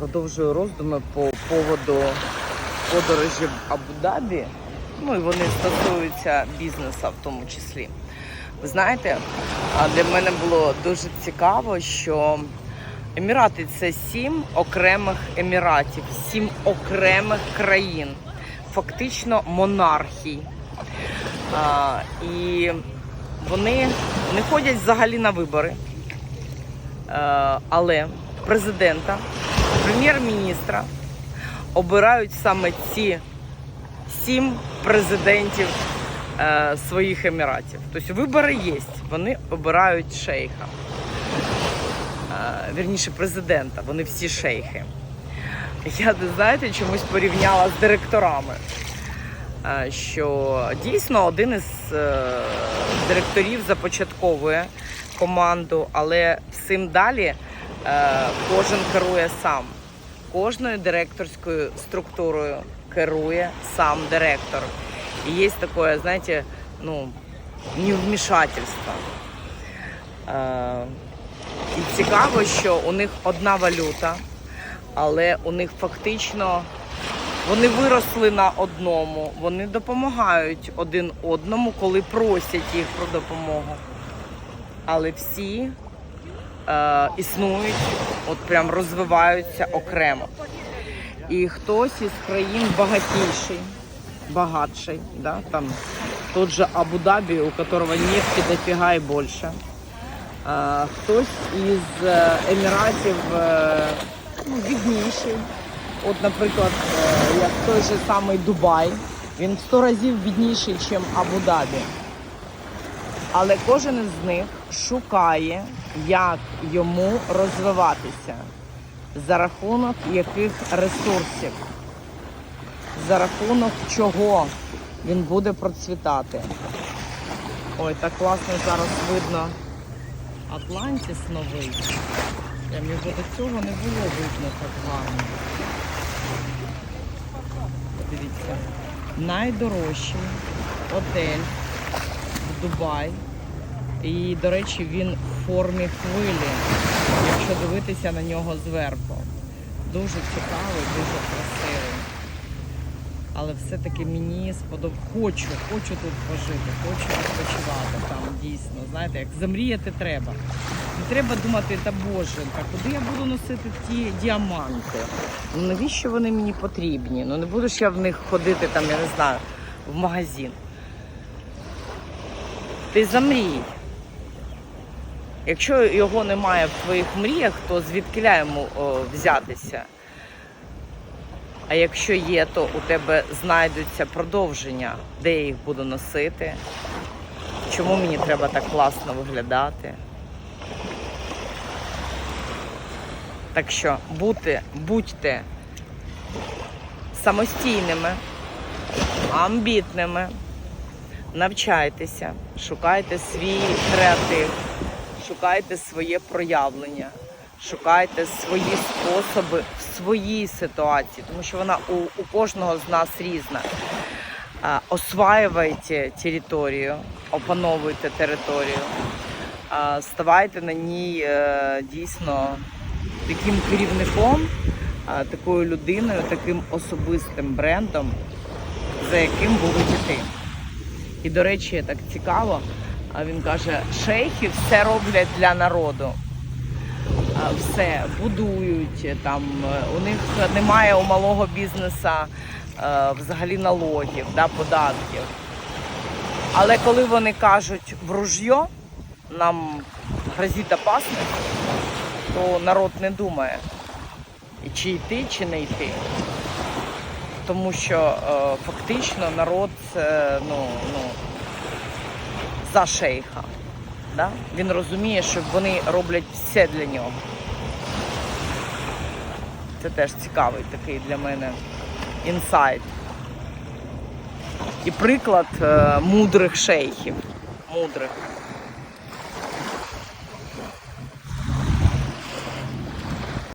продовжую роздуми по поводу подорожі в Абу-Дабі. Ну і вони стосуються бізнесу в тому числі. Ви знаєте, для мене було дуже цікаво, що Емірати це сім окремих еміратів, сім окремих країн, фактично монархій. А, і вони не ходять взагалі на вибори. Е, але президента, прем'єр-міністра обирають саме ці сім президентів е, своїх еміратів. Тобто вибори є, вони обирають шейха. Е, вірніше, президента, вони всі шейхи. Я, знаєте, чомусь порівняла з директорами. Е, Що дійсно один із е, директорів започатковує команду, але всім далі кожен керує сам. Кожною директорською структурою керує сам директор. І є таке, знаєте, ну, невмішательство. Е, і цікаво, що у них одна валюта, але у них фактично вони виросли на одному, вони допомагають один одному, коли просять їх про допомогу. Але всі е, існують, от прям розвиваються окремо. І хтось із країн багатіший, багатший, да, там тот же Абу-Дабі, у которого нефти дофіга і більше. Е, хтось із е, Еміратів е, ну, бідніший. От, наприклад, е, як той же самий Дубай, він в 100 разів бідніший, ніж Абу-Дабі. Але кожен із них шукає, як йому розвиватися, за рахунок яких ресурсів, за рахунок чого він буде процвітати. Ой, так класно зараз видно Атлантіс новий. Прям його до цього не було видно так гарно. Подивіться. Найдорожчий готель в Дубай. І, до речі, він в формі хвилі, якщо дивитися на нього зверху. Дуже цікавий, дуже красивий. Але все-таки мені сподоб... Хочу, хочу тут пожити, хочу відпочивати там дійсно. Знаєте, як замріяти треба. Не треба думати, та боже, та куди я буду носити ті діаманти? Ну навіщо вони мені потрібні? Ну не буду ж я в них ходити там, я не знаю, в магазин. Ти замрій. Якщо його немає в твоїх мріях, то звідки йому взятися? А якщо є, то у тебе знайдуться продовження, де я їх буду носити, чому мені треба так класно виглядати. Так що бути, будьте самостійними, амбітними, навчайтеся, шукайте свій креатив, шукайте своє проявлення, шукайте свої способи в своїй ситуації, тому що вона у, у кожного з нас різна. Осваювайте територію, опановуйте територію, ставайте на ній е, дійсно таким керівником, такою людиною, таким особистим брендом, за яким будуть іти. І, до речі, так цікаво, він каже, шейхи все роблять для народу. Все будують, там е, у них немає у малого бізнесу е, взагалі налогів, да, податків. Але коли вони кажуть в ружьо, нам грозить опасність, то народ не думає, чи йти, чи не йти. Тому що е, фактично народ це ну, ну, за шейха. Да? Він розуміє, що вони роблять все для нього. Це теж цікавий такий для мене інсайт. І приклад е, мудрих шейхів. Мудрих.